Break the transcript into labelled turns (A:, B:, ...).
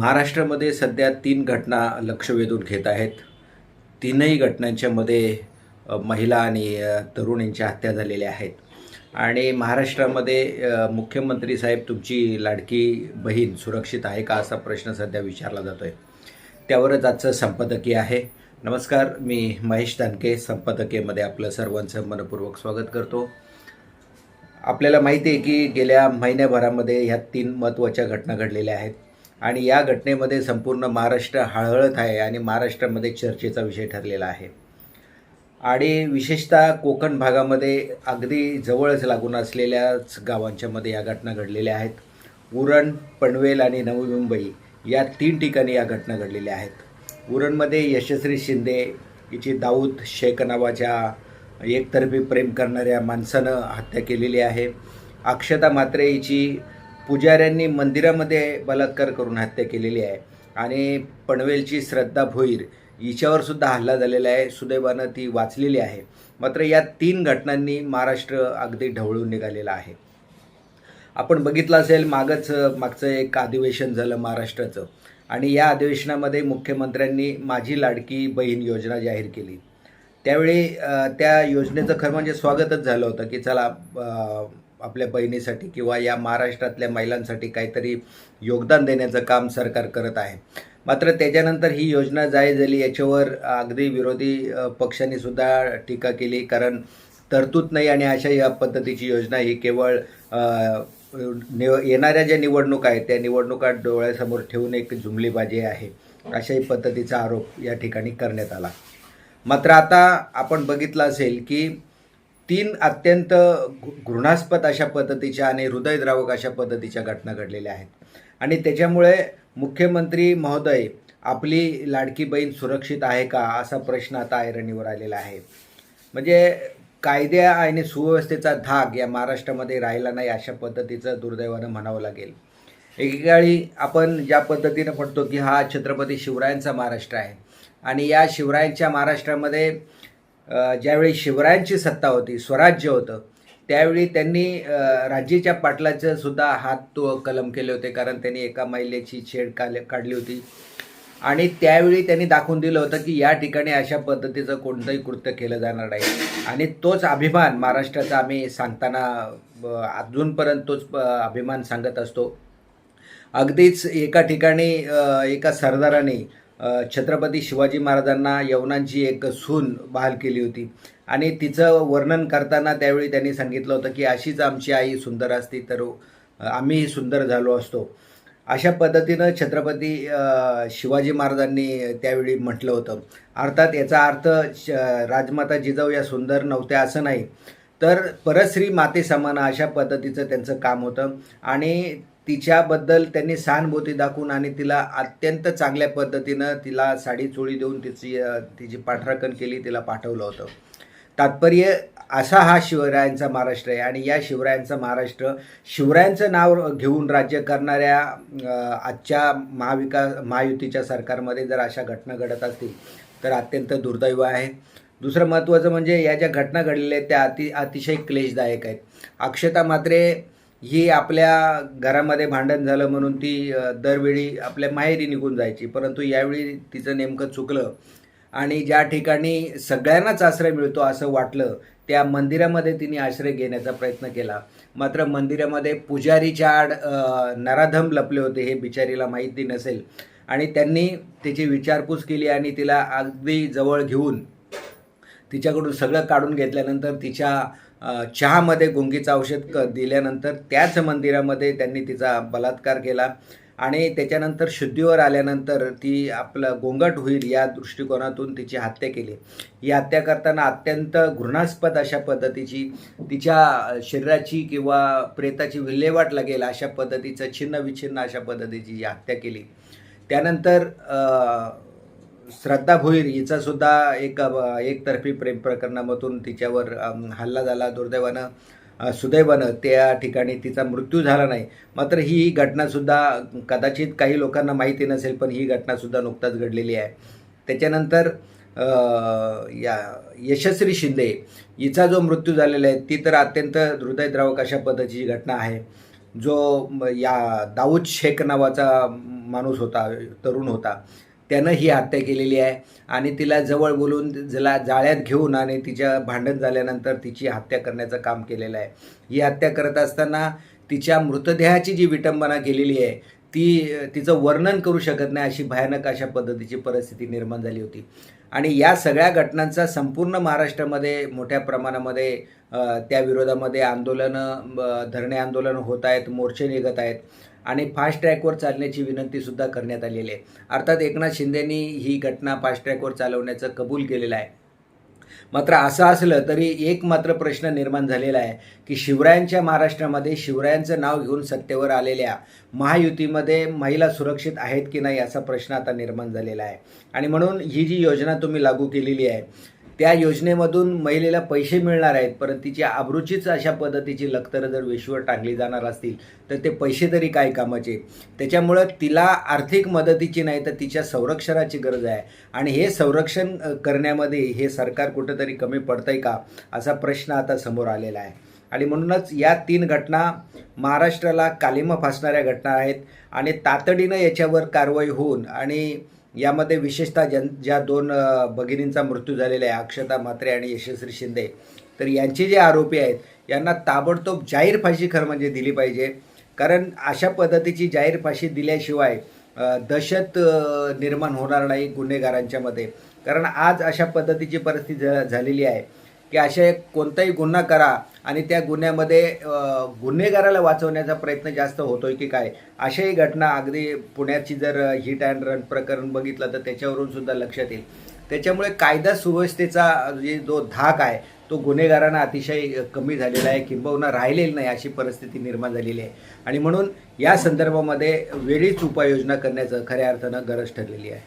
A: महाराष्ट्रामध्ये सध्या तीन घटना लक्ष वेधून घेत आहेत. तीनही घटनांच्यामध्ये महिला आणि तरुण तरुणींच्या हत्या झालेल्या आहेत. आणि महाराष्ट्रामध्ये मुख्यमंत्री साहेब तुमची लाडकी बहीण सुरक्षित आहे का असा प्रश्न सध्या विचारला जातो आहे त्यावरच आजचं संपादकीय आहे. नमस्कार मी महेश दानके संपादकीयमध्ये आपलं सर्वांचं मनपूर्वक स्वागत करतो. आपल्याला माहिती आहे की गेल्या महिन्याभरामध्ये ह्या तीन महत्त्वाच्या घटना घडलेल्या आहेत. आणि या घटनेमध्ये संपूर्ण महाराष्ट्र हळहळत आहे आणि महाराष्ट्रामध्ये चर्चेचा विषय ठरलेला आहे. आणि विशेषतः कोकण भागामध्ये अगदी जवळच लागून असलेल्याच गावांच्यामध्ये या घटना घडलेल्या आहेत. उरण पनवेल आणि नवी मुंबई या तीन ठिकाणी या घटना घडलेल्या आहेत. उरणमध्ये यशस्वी शिंदे हिची दाऊद शेख नावाच्या एकतर्फी प्रेम करणाऱ्या माणसानं हत्या केलेली आहे. अक्षता मात्रे हिची पुजाऱ्यांनी मंदिरामध्ये बलात्कार करून हत्या केलेली आहे. आणि पनवेलची श्रद्धा भोईर हिच्यावर सुद्धा हल्ला झालेला आहे. सुदैवानं ती वाचलेली आहे. मात्र या तीन घटनांनी महाराष्ट्र अगदी ढवळून निघालेला आहे. आपण बघितलं असेल मागच मागचं एक अधिवेशन झालं महाराष्ट्राचं. आणि या अधिवेशनामध्ये मुख्यमंत्र्यांनी माझी लाडकी बहीण योजना जाहीर केली. त्यावेळी त्या योजनेचं खरं म्हणजे स्वागतच झालं होतं की चला आपल्या बहिणीसाठी किंवा या महाराष्ट्रातल्या महिलांसाठी काहीतरी योगदान देण्याचं काम सरकार करत आहे. मात्र त्याच्यानंतर ही योजना जाहीर झाली. याच्यावर अगदी विरोधी पक्षांनी सुद्धा टीका केली. कारण तरतूद नाही आणि अशा या पद्धतीची योजना ही केवळ निव येणाऱ्या ज्या निवडणुका आहेत त्या निवडणुका डोळ्यासमोर ठेवून एक जुमलीबाजी आहे अशाही पद्धतीचा आरोप या ठिकाणी करण्यात आला. मात्र आता आपण बघितलं असेल की तीन अत्यंत घृ- घृणास्पद अशा पद्धतीच्या आणि हृदयद्रावक अशा पद्धतीच्या घटना घडलेल्या आहेत. आणि त्याच्यामुळे मुख्यमंत्री महोदय आपली लाडकी बहीण सुरक्षित आहे का असा प्रश्न आता ऐरणीवर आलेला आहे. म्हणजे कायद्या आणि सुव्यवस्थेचा धाक या महाराष्ट्रामध्ये राहिला नाही अशा पद्धतीचं दुर्दैवानं म्हणावं लागेल. एकेकाळी आपण ज्या पद्धतीनं म्हणतो की हा छत्रपती शिवरायांचा महाराष्ट्र आहे आणि या शिवरायांच्या महाराष्ट्रामध्ये ज्यावेळी शिवरायांची सत्ता होती स्वराज्य होतं त्यावेळी त्यांनी राज्याच्या पाटलाचं सुद्धा हात तो कलम केले होते कारण त्यांनी एका महिलेची छेड काल काढली होती. आणि त्यावेळी त्यांनी दाखवून दिलं होतं की या ठिकाणी अशा पद्धतीचं कोणतंही कृत्य केलं जाणार नाही. आणि तोच अभिमान महाराष्ट्राचा आम्ही सांगताना अजूनपर्यंत तोच अभिमान सांगत असतो. अगदीच एका ठिकाणी एका सरदाराने छत्रपती शिवाजी महाराजांना यवनांची एक सून बहाल केली होती. आणि तिचं वर्णन करताना त्यावेळी त्यांनी सांगितलं होतं की अशीच आमची आई सुंदर असती तर आम्हीही सुंदर झालो असतो. अशा पद्धतीनं छत्रपती शिवाजी महाराजांनी त्यावेळी म्हटलं होतं. अर्थात याचा अर्थ श राजमाता जिजाऊ या सुंदर नव्हत्या असं नाही. तर परश्री माते समान अशा पद्धतीचं त्यांचं काम होतं. आणि तिच्याबद्दल त्यांनी सहानुभूती दाखवून आणि तिला अत्यंत चांगल्या पद्धतीनं तिला साडी चोळी देऊन तिची तिची पाठराखण केली तिला पाठवलं होतं. तात्पर्य असा हा शिवरायांचा महाराष्ट्र आहे आणि या शिवरायांचा महाराष्ट्र शिवरायांचं नाव घेऊन राज्य करणाऱ्या आजच्या महाविकास महायुतीच्या सरकारमध्ये जर अशा घटना घडत असतील तर अत्यंत दुर्दैव आहे. दुसरं महत्त्वाचं म्हणजे या ज्या घटना घडलेल्या आहेत त्या अति अतिशय क्लेशदायक आहेत. अक्षता मात्रे ही आपल्या घरामध्ये भांडण झालं म्हणून ती दरवेळी आपल्या माहेरी निघून जायची. परंतु यावेळी तिचं नेमकं चुकलं आणि ज्या ठिकाणी सगळ्यांनाच आश्रय मिळतो असं वाटलं त्या मंदिरामध्ये तिने आश्रय घेण्याचा प्रयत्न केला. मात्र मंदिरामध्ये पुजारीच्या आड नराधम लपले होते हे बिचारीला माहिती नसेल. आणि त्यांनी तिची विचारपूस केली आणि तिला अगदी जवळ घेऊन तिच्याकडून सगळं काढून घेतल्यानंतर तिच्या चहामध्ये गुंगीचं औषध क दिल्यानंतर त्याच मंदिरामध्ये त्यांनी तिचा बलात्कार केला. आणि त्याच्यानंतर शुद्धीवर आल्यानंतर ती आपलं गोंगट होईल या दृष्टिकोनातून तिची हत्या केली. ही हत्या करताना अत्यंत घृणास्पद अशा पद्धतीची तिच्या शरीराची किंवा प्रेताची विल्हेवाट लागेल अशा पद्धतीचं छिन्न विछिन्न अशा पद्धतीची हत्या केली. त्यानंतर श्रद्धा भोईर हिचा सुद्धा एक एकतर्फी प्रेम प्रकरणामधून तिच्यावर हल्ला झाला. दुर्दैवानं सुदैवानं त्या ठिकाणी तिचा मृत्यू झाला नाही. मात्र ही घटनासुद्धा कदाचित काही लोकांना माहिती नसेल पण ही घटनासुद्धा नुकताच घडलेली आहे. त्याच्यानंतर या यशस्वी शिंदे हिचा जो मृत्यू झालेला आहे ती तर अत्यंत हृदयद्रावक अशा पद्धतीची घटना आहे. जो या दाऊद शेख नावाचा माणूस होता तरुण होता. त्यानं ही हत्या केलेली आहे. आणि तिला जवळ बोलून जिला जाळ्यात घेऊन आणि तिच्या भांडण झाल्यानंतर तिची हत्या करण्याचं काम केलेलं आहे. ही हत्या करत असताना तिच्या मृतदेहाची जी विटंबना केलेली आहे ती तिचं वर्णन करू शकत नाही अशी भयानक अशा पद्धतीची परिस्थिती निर्माण झाली होती. आणि या सगळ्या घटनांचा संपूर्ण महाराष्ट्रामध्ये मोठ्या प्रमाणामध्ये त्या विरोधामध्ये आंदोलनं धरणे आंदोलन होत आहेत मोर्चे निघत आहेत. आणि फास्ट ट्रॅकवर चालण्याची विनंतीसुद्धा करण्यात आलेली आहे. अर्थात एकनाथ शिंदेनी ही घटना फास्ट ट्रॅकवर चालवण्याचं कबूल केलेलं आहे. मात्र असं असलं तरी एक मात्र प्रश्न निर्माण झालेला आहे की शिवरायांच्या महाराष्ट्रामध्ये शिवरायांचं नाव घेऊन सत्तेवर आलेल्या महायुतीमध्ये महिला सुरक्षित आहेत की नाही असा प्रश्न आता निर्माण झालेला आहे. आणि म्हणून ही जी योजना तुम्ही लागू केलेली आहे त्या योजनेमधून महिलेला पैसे मिळणार आहेत परंतु तिची आबरूचीच अशा पद्धतीची लखतरं जर वेशीवर टाकली जाणार असतील तर ते पैसे तरी काय कामाचे? त्याच्यामुळं तिला आर्थिक मदतीची नाही तर तिच्या संरक्षणाची गरज आहे. आणि हे संरक्षण करण्यामध्ये हे सरकार कुठंतरी कमी पडतंय का असा प्रश्न आता समोर आलेला आहे. आणि म्हणूनच या तीन घटना महाराष्ट्राला कालिमा फासणाऱ्या घटना आहेत. आणि तातडीनं याच्यावर कारवाई होऊन आणि यामध्ये विशेषतः जन ज्या दोन भगिनींचा मृत्यू झालेला आहे अक्षता म्हात्रे आणि यशस्वी शिंदे तर यांचे जे आरोपी आहेत यांना ताबडतोब जाहीर फाशी खरं म्हणजे दिली पाहिजे. कारण अशा पद्धतीची जाहीर फाशी दिल्याशिवाय दहशत निर्माण होणार नाही गुन्हेगारांच्यामध्ये कारण आज अशा पद्धतीची परिस्थिती झा- झालेली आहे. की असे कोणताही गुन्हा करा आणि त्या गुन्ह्यामध्ये गुन्हेगाराला वाचवण्याचा प्रयत्न जास्त होतोय की काय? अशाही घटना अगदी पुण्याची जर हिट अँड रन प्रकरण बघितलं तर त्याच्यावरून सुद्धा लक्षात येईल. त्याच्यामुळे कायदा सुव्यवस्थेचा जे जो धाक आहे तो गुन्हेगारांना अतिशय कमी झालेला आहे किंबहुना राहिलेली नाही अशी परिस्थिती निर्माण झालेली आहे. आणि म्हणून या संदर्भामध्ये वेळीच उपाययोजना करण्याचं खऱ्या अर्थानं गरज ठरलेली आहे.